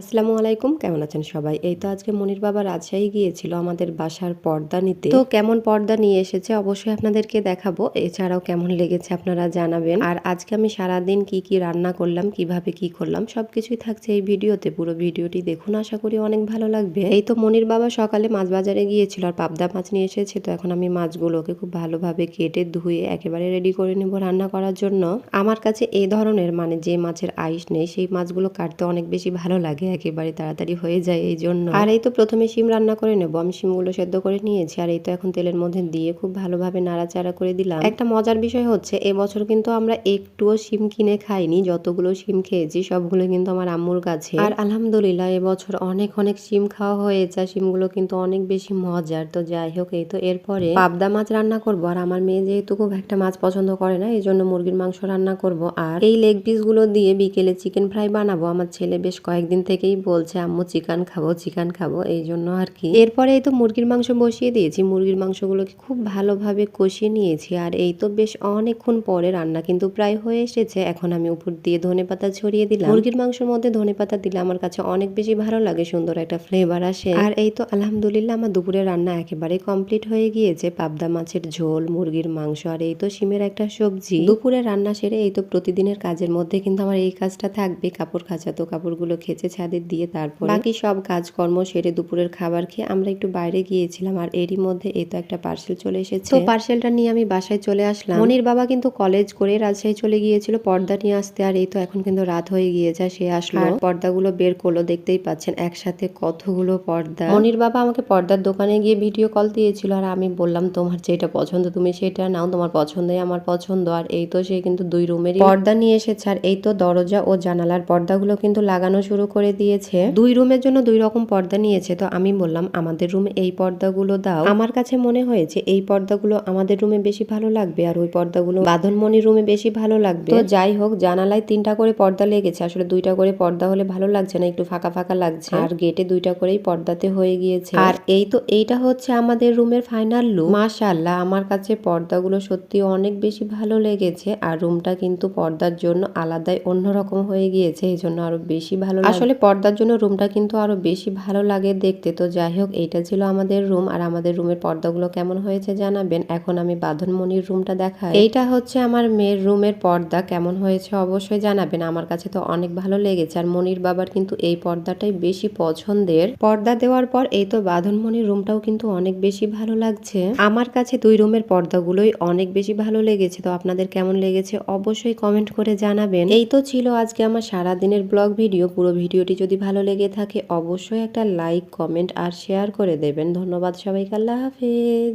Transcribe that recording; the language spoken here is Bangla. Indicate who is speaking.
Speaker 1: আসসালামু আলাইকুম, কেমন আছেন সবাই? এই তো আজকে মনির বাবা রাজশাহী গিয়েছিল আমাদের বাসার পর্দা নিতে। তো কেমন পর্দা নিয়ে এসেছে অবশ্যই আপনাদেরকে দেখাবো। এছাড়াও কেমন লেগেছে আপনারা জানাবেন। আর আজকে আমি সারাদিন কি কি রান্না করলাম, কীভাবে কি করলাম, সবকিছুই থাকছে এই ভিডিওতে। পুরো ভিডিওটি দেখুন, আশা করি অনেক ভালো লাগবে। এই তো মনির বাবা সকালে মাছ বাজারে গিয়েছিল আর পাবদা মাছ নিয়ে এসেছে, তো এখন আমি মাছগুলোকে খুব ভালোভাবে কেটে ধুয়ে একেবারে রেডি করে নেব রান্না করার জন্য। আমার কাছে এই ধরনের মানে যে মাছের আইস নেই, সেই মাছগুলো কাটতে অনেক বেশি ভালো লাগে। একেবারে তাড়াতাড়ি হয়ে যায় এই জন্য। আর এই তো প্রথমে শিম রান্না করে নেব। আমি শিমগুলো সেদ্ধ করে নিয়েছি আর এই তো এখন তেলের মধ্যে দিয়ে খুব ভালোভাবে নাড়াচাড়া করে দিলাম। একটা মজার বিষয় হচ্ছে, এবছর কিন্তু আমরা একটুও শিম কিনে খাইনি। যতগুলো শিম খেয়েছি, সবগুলো কিন্তু আমার আম্মুর কাছে। আর আলহামদুলিল্লাহ, এবছর অনেক অনেক শিম খাওয়া হয়েছে। আর শিমগুলো কিন্তু অনেক বেশি মজার। তো যাই হোক, এই তো এরপরে পাবদা মাছ রান্না করব। আর আমার মেয়ে যেহেতু খুব একটা মাছ পছন্দ করে না এই জন্য মুরগির মাংস রান্না করব। আর এই লেগ পিসগুলো দিয়ে বিকেলে চিকেন ফ্রাই বানাবো। আমার ছেলে বেশ কয়েকদিন থেকেই বলছে, আম্মু, চিকেন খাব চিকেন খাব। এই জন্য আর কি। এরপরে এই তো মুরগির মাংস বসিয়ে দিয়েছি। মুরগির মাংসগুলোকে খুব ভালোভাবে কষিয়ে নিয়েছি। আর এই তো বেশ অনেকক্ষণ পরে রান্না কিন্তু প্রায় হয়ে এসেছে। এখন আমি উপর দিয়ে ধনে পাতা ছড়িয়ে দিলাম। মুরগির মাংসের মধ্যে ধনে পাতা দিলে আমার কাছে অনেক বেশি ভালো লাগে, সুন্দর একটা ফ্লেভার আসে। আর এই তো আলহামদুলিল্লাহ আমার দুপুরে রান্না একেবারে কমপ্লিট হয়ে গিয়েছে। পাবদা মাছের ঝোল, মুরগির মাংস আর এই তো শিমের একটা সবজি। দুপুরে রান্না সেরে এই তো প্রতিদিনের কাজের মধ্যে কিন্তু আমার এই কাজটা থাকবে। কাপড় খাঁচা তো কাপড়গুলো খেচে ছাদে দিয়ে তারপর বাকি সব কাজকর্ম সেরে দুপুরের খাবার খেয়ে আমরা একটু বাইরে গিয়েছিলাম আর এরই মধ্যে এই তো একটা পার্সেল চলে এসেছে। তো পার্সেলটা নিয়ে আমি বাসায় চলে আসলাম। মনির বাবা কিন্তু কলেজ করে রাজশাহী চলে গিয়েছিল পর্দা নিয়ে আসতে আর এই তো এখন কিন্তু রাত হয়ে গিয়েছে সে আসলো। পর্দাগুলো বের করল দেখতেই পাচ্ছেন একসাথে কতগুলো পর্দা। মনির বাবা আমাকে পর্দার দোকানে গিয়ে ভিডিও কল দিয়েছিল আর আমি বললাম তোমার যেটা পছন্দ তুমি সেটা নাও তোমার পছন্দই আমার পছন্দ। আর এই তো সে কিন্তু দুই রুমের পর্দা নিয়ে এসেছে আর এই তো দরজা ও জানালার পর্দাগুলো কিন্তু লাগানো শুরু করে দিয়েছে। দুই রুমের জন্য দুই রকম পর্দা নিয়েছে। তো আমি বললাম, আমাদের রুমে এই পর্দাগুলো দাও। আমার কাছে মনে হয়েছে, এই পর্দাগুলো আমাদের রুমে বেশি ভালো লাগবে আর ওই পর্দাগুলো বাঁধনমণির রুমে বেশি ভালো লাগবে। তো যাই হোক, জানালায় তিনটা করে পর্দা লেগেছে। আসলে দুইটা করে পর্দা হলে ভালো লাগছে না, একটু ফাঁকা ফাঁকা লাগছে। আর গেটে দুইটা করেই পর্দাতে হয়ে গিয়েছে। আর এই তো, এইটা হচ্ছে আমাদের রুমের ফাইনাল লুক। মাশাআল্লাহ, আমার কাছে পর্দাগুলো সত্যি অনেক বেশি ভালো লেগেছে। আর রুমটা কিন্তু পর্দার জন্য আলাদাই অন্যরকম হয়ে গিয়েছে এই জন্য আরও বেশি ভালো আসলে পর্দার জন্য রুমটা কিন্তু আরও বেশি ভালো লাগে দেখতে। তো যাই হোক এইটা ছিল আমাদের রুম আর আমাদের রুমের পর্দাগুলো কেমন হয়েছে জানাবেন। এখন আমি বাঁধনমণির রুমটা দেখাই। এইটা হচ্ছে আমার মেয়ের রুমের পর্দা। কেমন হয়েছে অবশ্যই জানাবেন। আমার কাছে তো অনেক ভালো লেগেছে। আর মনির বাবার কিন্তু এই পর্দাটাই বেশি পছন্দের। পর্দা দেওয়ার পর এই তো বাঁধনমণির রুমটাও কিন্তু অনেক বেশি ভালো লাগছে। আমার কাছে দুই রুমের পর্দাগুলোই অনেক বেশি ভালো লেগেছে। তো আপনাদের কেমন লেগেছে অবশ্যই কমেন্ট করে জানাবেন। এই তো ছিল আজকে আমার সারা দিনের ব্লগ ভিডিও। পুরো ভিডিওটি যদি ভালো লেগে থাকে, অবশ্যই একটা লাইক, কমেন্ট আর শেয়ার করে দেবেন। ধন্যবাদ সবাইকে, আল্লাহ হাফেজ।